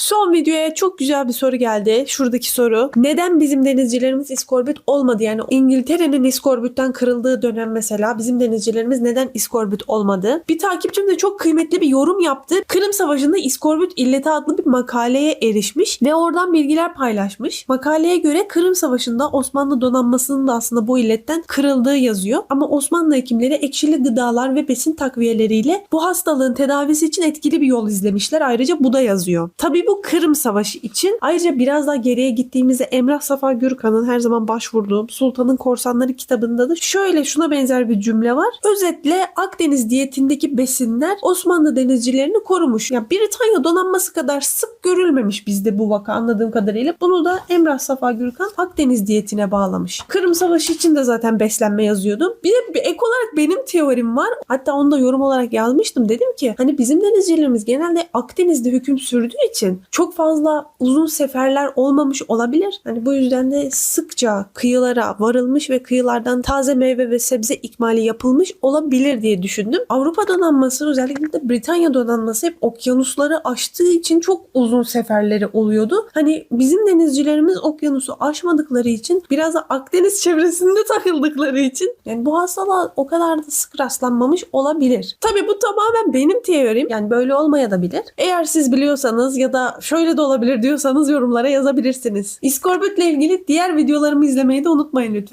Son videoya çok güzel bir soru geldi. Şuradaki soru. Neden bizim denizcilerimiz iskorbüt olmadı? Yani İngiltere'nin iskorbütten kırıldığı dönem mesela bizim denizcilerimiz neden iskorbüt olmadı? Bir takipçim de çok kıymetli bir yorum yaptı. Kırım Savaşı'nda iskorbüt illeti adlı bir makaleye erişmiş ve oradan bilgiler paylaşmış. Makaleye göre Kırım Savaşı'nda Osmanlı donanmasının da aslında bu illetten kırıldığı yazıyor. Ama Osmanlı hekimleri ekşili gıdalar ve besin takviyeleriyle bu hastalığın tedavisi için etkili bir yol izlemişler. Ayrıca bu da yazıyor. Tabii bu Kırım Savaşı için. Ayrıca biraz daha geriye gittiğimizde Emrah Safa Gürkan'ın her zaman başvurduğum Sultanın Korsanları kitabında da şöyle şuna benzer bir cümle var. Özetle Akdeniz diyetindeki besinler Osmanlı denizcilerini korumuş. Ya Britanya donanması kadar sık görülmemiş bizde bu vaka anladığım kadarıyla. Bunu da Emrah Safa Gürkan Akdeniz diyetine bağlamış. Kırım Savaşı için de zaten beslenme yazıyordum. Bir de bir ek olarak benim teorim var. Hatta onu da yorum olarak yazmıştım. Dedim ki hani bizim denizcilerimiz genelde Akdeniz'de hüküm sürdüğü için çok fazla uzun seferler olmamış olabilir. Hani bu yüzden de sıkça kıyılara varılmış ve kıyılardan taze meyve ve sebze ikmali yapılmış olabilir diye düşündüm. Avrupa donanması özellikle de Britanya donanması hep okyanusları aştığı için çok uzun seferleri oluyordu. Hani bizim denizcilerimiz okyanusu aşmadıkları için biraz da Akdeniz çevresinde takıldıkları için yani bu hastalığa o kadar da sık rastlanmamış olabilir. Tabii bu tamamen benim teorim. Yani böyle olmaya da bilir. Eğer siz biliyorsanız ya da şöyle de olabilir diyorsanız yorumlara yazabilirsiniz. İskorbütle ilgili diğer videolarımı izlemeyi de unutmayın lütfen.